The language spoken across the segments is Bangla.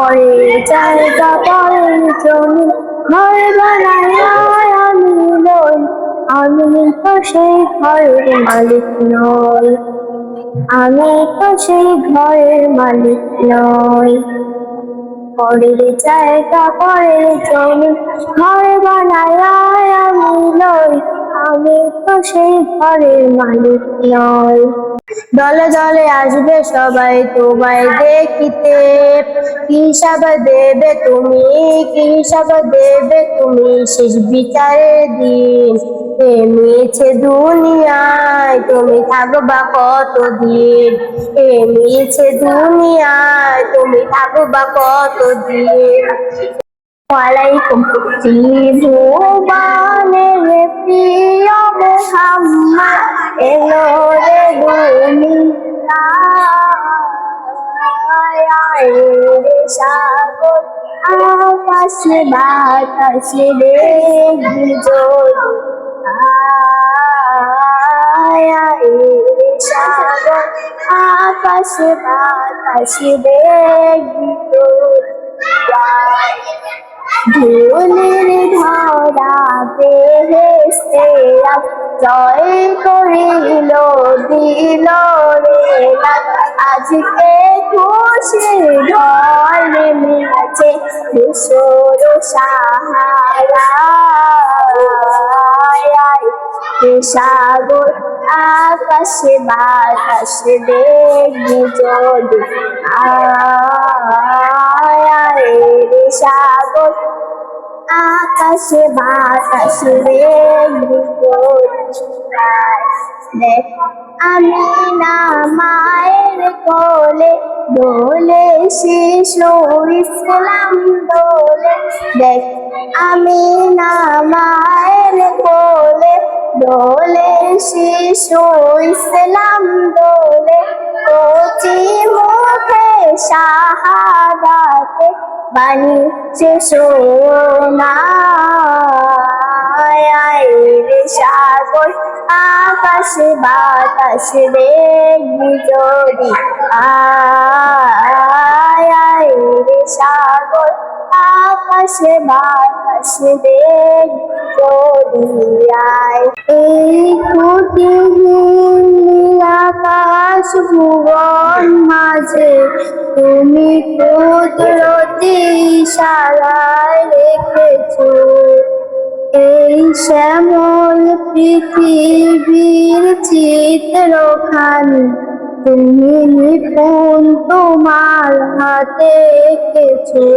পরে জায়গা পরে জমি ঘর বানায় আমি নই, আমি তো সেই ঘরের মালিক নই। আমি তো সেই ঘরের মালিক নই। পরের জায়গা পরের জমি, ঘর বানায় আমি নই, আমি তো সেই ঘরের মালিক নই। দলে দলে আসবে সবাই তোমায় দেখিতে। হিসাব দেবে তুমি? কি দেবে তুমি? শেষ বিচারের দিন। এমিছে দুনিয়ায় তুমি থাকবা কতদিন? এমিছে দুনিয়ায় তুমি থাকবা কতদিন? ওয়ালাইকুম ত্রিভুবনের প্রিয় মোহাম্মদ, এলো রে দুনিয়ায় আকাশে বাতাসে দেখবি যদি সাগর, আকাশে বাতাসে দেখবি ধুলির ধরা বেহেস্তে জয় করিল, দিল রে। আজকে খুশি ঢল নেমেছে কিশোর সাহারা। সাগর আকাশে বাতাসে দেখবি যদি। আয় রে সাগর আকাশে বাতাসে দেখবি যদি। দেখ, আমি না মায়ের কোলে দোলে শিশু ইসলাম দোলে দেখ আমি না মায়ের কোলে দোলে শিশু ইসলাম দোলে কচি মুখে শাহাদাতে বাণী সে সোনা রে সাগর, আকাশে বাতাসে দেখবি যদি আয় রে সাগর, আকাশে বাতাসে দেখবি যদি আয়, এই কুটিহীন আকাশ ভুবন মাঝে। তুমি কুদরতি ইশারায় রেখেছো। এই শ্যামল পৃথিবীর চিত্র চিত্রখানি, তুমি নিপুণ তোমার হাতে এঁকেছো।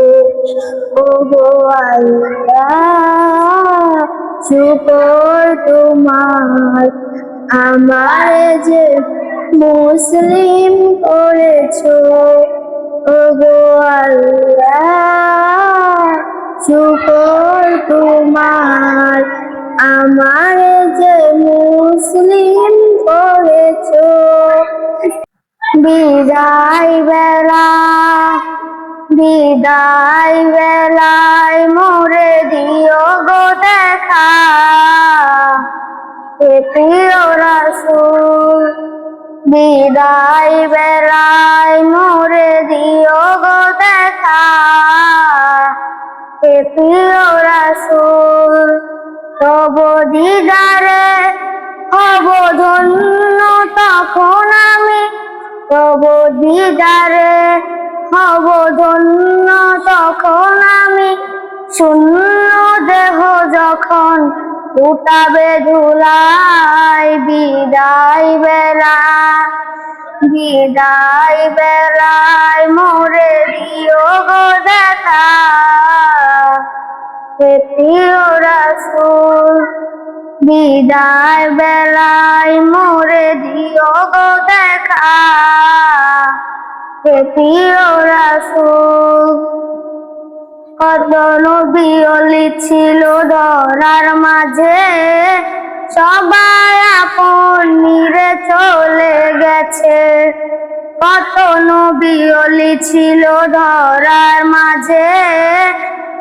ও আল্লাহ, শুকর তোমার। আমার যে মুসলিম করেছ ও গো আল্লাহ। আমার যে মুসলিম করেছ, বিদায় বেলা, বিদায় বেলায় মোরে দিও গো দেখা। প্রিয় রাসূল, বিদায় বেলায় মোরে দিও গো দেখা। প্রিয় রাসূল তব দিদারে হব ধন্য তখন আমি। তব দিদারে হব ধন্য তখন আমি। শূন্য দেহ যখন উঠাবে ধুলাই, বিদায় বেলা, বিদায় বেলায় মোরে দিও গো দেখা। হে প্রিয় রাসূল। বিদায় বেলায় মোরে দিও গো দেখা। হে প্রিয় রাসূল। কত নবী ছিল ধরার মাঝে। সবাই আপন নিরে চলে গেছে। কত নবী ছিল ধরার মাঝে।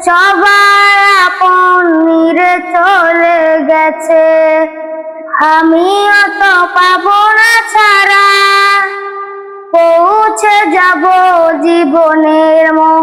সবাই আপন চলে গেছে। আমিও তো পাবো না ছাড়া। পৌঁছে যাব জীবনের মোহনা